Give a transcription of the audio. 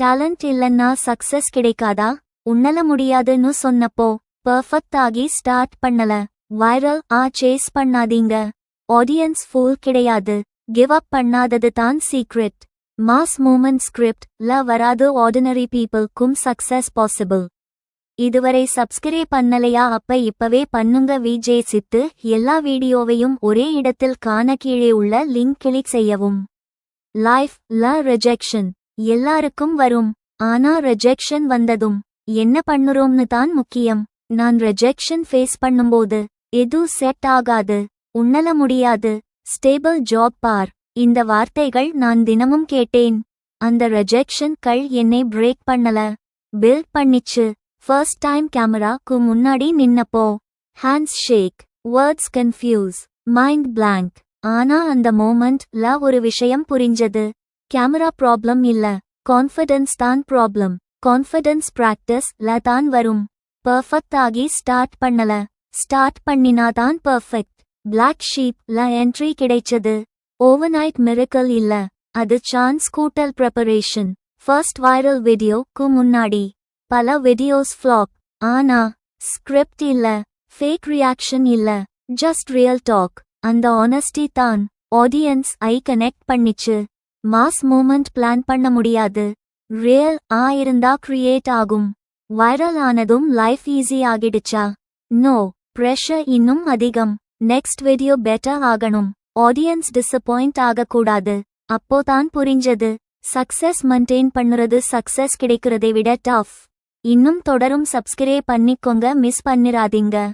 Talent இல்லன்னா success கிடைக்காதா? உன்னல முடியாதுன்னு சொன்னப்போ பெர்ஃபெக்ட் ஆகி ஸ்டார்ட் பண்ணல. வைரல் ஆ சேஸ் பண்ணாதீங்க. ஆடியன்ஸ் ஃபுல் கிடையாது. கிவ் அப் பண்ணாதது தான் சீக்ரெட் மாஸ் மூமெண்ட் ஸ்கிரிப்ட் ல வராது ஆர்டினரி பீப்புள்க்கும் சக்சஸ் பாசிபிள் இதுவரை சப்ஸ்கிரைப் பண்ணலையா? அப்ப இப்பவே பண்ணுங்க. விஜே சித்து எல்லா வீடியோவையும் ஒரே இடத்தில் காண கீழே உள்ள லிங்க் கிளிக் செய்யவும். லைஃப் ல ரிஜெக்ஷன் எல்லாருக்கும் வரும். ஆனா ரிஜெக்ஷன் வந்ததும். என்ன பண்ணுறோம்னு தான் முக்கியம். நான் ரிஜெக்ஷன் ஃபேஸ் பண்ணும்போது எது செட் ஆகாது. உன்னல முடியாது. ஸ்டேபிள் ஜாப் பார். இந்த வார்த்தைகள் நான் தினமும் கேட்டேன். அந்த ரிஜெக்ஷன் கள் என்னை பிரேக் பண்ணல. பில்ட் பண்ணிச்சு. ஃபர்ஸ்ட் டைம் கேமராக்கு முன்னாடி நின்னப்போ. Hands shake words confuse mind blank ஆனா அந்த மோமெண்ட்ல ஒரு விஷயம் புரிஞ்சது. கேமரா ப்ராப்ளம் இல்ல. கான்ஃபிடன்ஸ் தான் ப்ராப்ளம் கான்ஃபிடன்ஸ் பிராக்டிஸ் ல தான் வரும். பர்ஃபெக்ட் ஆகி ஸ்டார்ட் பண்ணல. ஸ்டார்ட் பண்ணினா தான் பெர்ஃபெக்ட் பிளாக் ஷீப் ல என்ட்ரி கிடைச்சது. ஓவர்நைட் மிரக்கல் இல்ல. அது சான்ஸ் கூட்டல் ப்ரெப்பரேஷன் ஃபர்ஸ்ட் வைரல் வீடியோக்கு முன்னாடி. பல வீடியோஸ் ஃப்ளாப் ஆனா ஸ்கிரிப்ட் இல்ல. ஃபேக் ரியாக்ஷன் இல்ல. ஜஸ்ட் ரியல் டாக் அந்த ஆனஸ்டி தான். ஆடியன்ஸ் ஐ கனெக்ட் பண்ணிச்சு. மாஸ் மூமெண்ட் பிளான் பண்ண முடியாது. ரியல் ஆ இருந்தா கிரியேட் ஆகும். வைரல் ஆனதும் லைஃப் ஈஸி ஆகிடுச்சா? நோ ப்ரெஷர் இன்னும் அதிகம். நெக்ஸ்ட் வீடியோ பெட்டர் ஆகணும். ஆடியன்ஸ் டிசப்பாயிண்ட் ஆகக்கூடாது. அப்போதான் புரிஞ்சது. சக்சஸ் மெயின்டைன் பண்ணுறது சக்சஸ் கிடைக்கிறதை விட டஃப் இன்னும் தொடரும். சப்ஸ்கிரைப் பண்ணிக்கோங்க. மிஸ் பண்ணிராதீங்க.